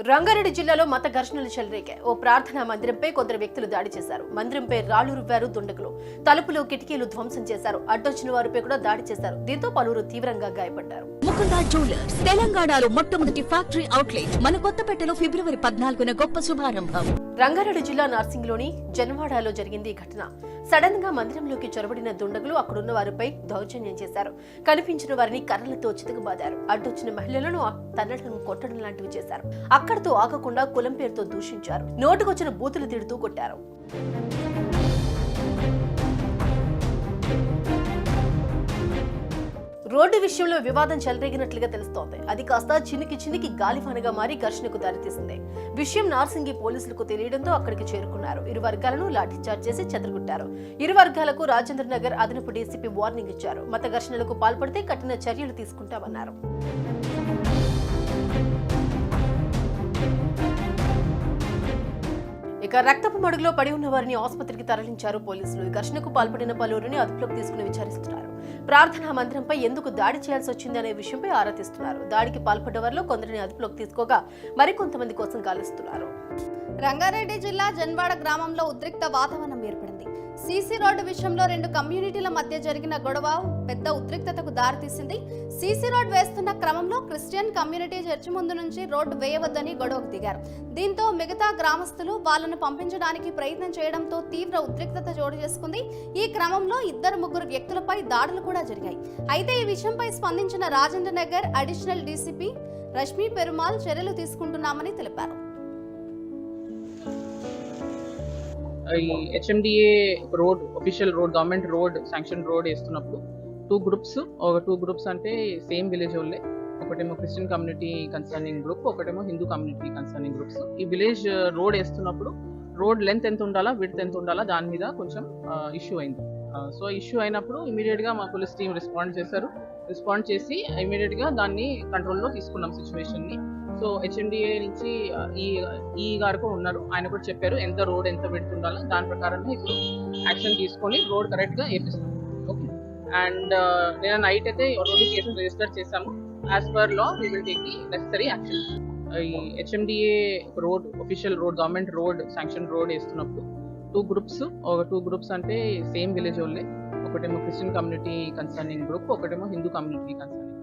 రంగారెడ్డి జిల్లాలో మత ఘర్షణలు చెలరేగాయి. ఓ ప్రార్థనా మందిరంపై కొందరు వ్యక్తులు దాడి చేశారు. మందిరంపై రాళ్ళు రువ్వారు దుండగులు. తలుపులు కిటికీలు ధ్వంసం చేశారు. అడ్డొచ్చిన వారిపై కూడా దాడి చేశారు. దీంతో పలువురు తీవ్రంగా గాయపడ్డారు. ముకుంద జ్యువెలర్స్ తెలంగాణలో మొట్టమొదటి ఫ్యాక్టరీ అవుట్లెట్. మన కొత్తపేటలో ఫిబ్రవరి పద్నాలుగున గొప్ప శుభారంభం. రంగారెడ్డి జిల్లా నార్సింగ్లోని జన్వాడలో జరిగింది ఈ ఘటన. సడన్గా మందిరంలోకి చొరబడిన దుండగులు అక్కడున్న వారిపై దౌర్జన్యం చేశారు. కనిపించిన వారిని కర్రలతో చితకబాదారు. అడ్డొచ్చిన మహిళలను తన్నడం కొట్టడం లాంటివి చేశారు. అక్కడితో ఆగకుండా కులం పేరుతో దూషించారు. నోటుకొచ్చిన బూతులు తిడుతూ కొట్టారు. రోడ్డు విషయంలో వివాదం చెలరేగినట్లుగా తెలుస్తోంది. అది కాస్త చినికి చినికి గాలివానగా మారి ఘర్షణకు దారితీసింది. విషయం నార్సింగి పోలీసులకు తెలియడంతో అక్కడికి చేరుకున్నారు. ఇరు వర్గాలను లాఠీచార్జ్ చేసి చెదరగొట్టారు. ఇరు వర్గాలకు రాజేంద్ర నగర్ అదనపు డీసీపీ వార్నింగ్ ఇచ్చారు. మత ఘర్షణలకు పాల్పడితే కఠిన చర్యలు తీసుకుంటామన్నారు. ఇక రక్తపు మడుగులో పడి ఉన్న వారిని ఆసుపత్రికి తరలించారు పోలీసులు. ఈ ఘర్షణకు పాల్పడిన పలువురిని అదుపులోకి తీసుకుని విచారిస్తున్నారు. ప్రార్థనా మందిరంపై ఎందుకు దాడి చేయాల్సి వచ్చింది అనే విషయంపై ఆరా తీస్తున్నారు. దాడికి పాల్పడ్డ వారిలో కొందరిని అదుపులోకి తీసుకోగా మరికొంతమంది కోసం గాలిస్తున్నారు. రంగారెడ్డి జిల్లా జన్వాడ గ్రామంలో ఉద్రిక్త వాతావరణం ఏర్పడింది. సీసీ రోడ్డు విషయంలో రెండు కమ్యూనిటీల మధ్య జరిగిన గొడవ పెద్ద ఉద్రిక్తతకు దారితీసింది. సీసీ రోడ్ వేస్తున్న క్రమంలో క్రిస్టియన్ కమ్యూనిటీ చర్చి ముందు నుంచి రోడ్డు వేయవద్దని గొడవకు దిగారు. దీంతో మిగతా గ్రామస్తులు వాళ్ళను పంపించడానికి ప్రయత్నం చేయడంతో తీవ్ర ఉద్రిక్తత చోటు చేసుకుంది. ఈ క్రమంలో ఇద్దరు ముగ్గురు వ్యక్తులపై దాడులు కూడా జరిగాయి. అయితే ఈ విషయంపై స్పందించిన రాజేంద్ర నగర్ అడిషనల్ డీసీపీ రష్మీ పెరుమాల్ చర్యలు తీసుకుంటున్నామని తెలిపారు. ఈ HMDA road official road government road sanction road వేస్తున్నప్పుడు టూ గ్రూప్స్ ఒక టూ గ్రూప్స్ అంటే సేమ్ విలేజ్ వాళ్ళే ఒకటేమో క్రిస్టియన్ కమ్యూనిటీ కన్సర్నింగ్ గ్రూప్ ఒకటేమో హిందూ కమ్యూనిటీ కన్సర్నింగ్ గ్రూప్స్ ఈ విలేజ్ రోడ్ uh, వేస్తున్నప్పుడు రోడ్ లెంత్ ఎంత ఉండాలా విడ్త్ ఎంత ఉండాలా దాని మీద కొంచెం uh, ఇష్యూ అయింది. Uh, సో ఇష్యూ అయినప్పుడు ఇమీడియట్గా మా పోలీస్ టీం రెస్పాండ్ చేశారు. రెస్పాండ్ చేసి ఇమీడియట్గా దాన్ని కంట్రోల్లో తీసుకున్నాం సిచ్యువేషన్ని సో హెచ్ఎండిఏ నుంచి ఈ ఈ గారు కూడా ఉన్నారు. ఆయన కూడా చెప్పారు ఎంత రోడ్ ఎంత పెడుతుండాలో దాని ప్రకారమే ఇప్పుడు యాక్షన్ తీసుకొని రోడ్ కరెక్ట్గా వేపిస్తాం. ఓకే? అండ్ నేను నైట్ అయితే రెండు కేసెస్ రిజిస్టర్ చేశాము. As per law we will take the necessary action ఈ HMDA road official road government road sanction road వేస్తున్నప్పుడు టూ గ్రూప్స్ ఒక టూ గ్రూప్స్ అంటే సేమ్ విలేజ్ వాళ్ళే. ఒకటేమో క్రిస్టియన్ కమ్యూనిటీ కన్సర్నింగ్ గ్రూప్ ఒకటేమో హిందూ కమ్యూనిటీ కన్సర్నింగ్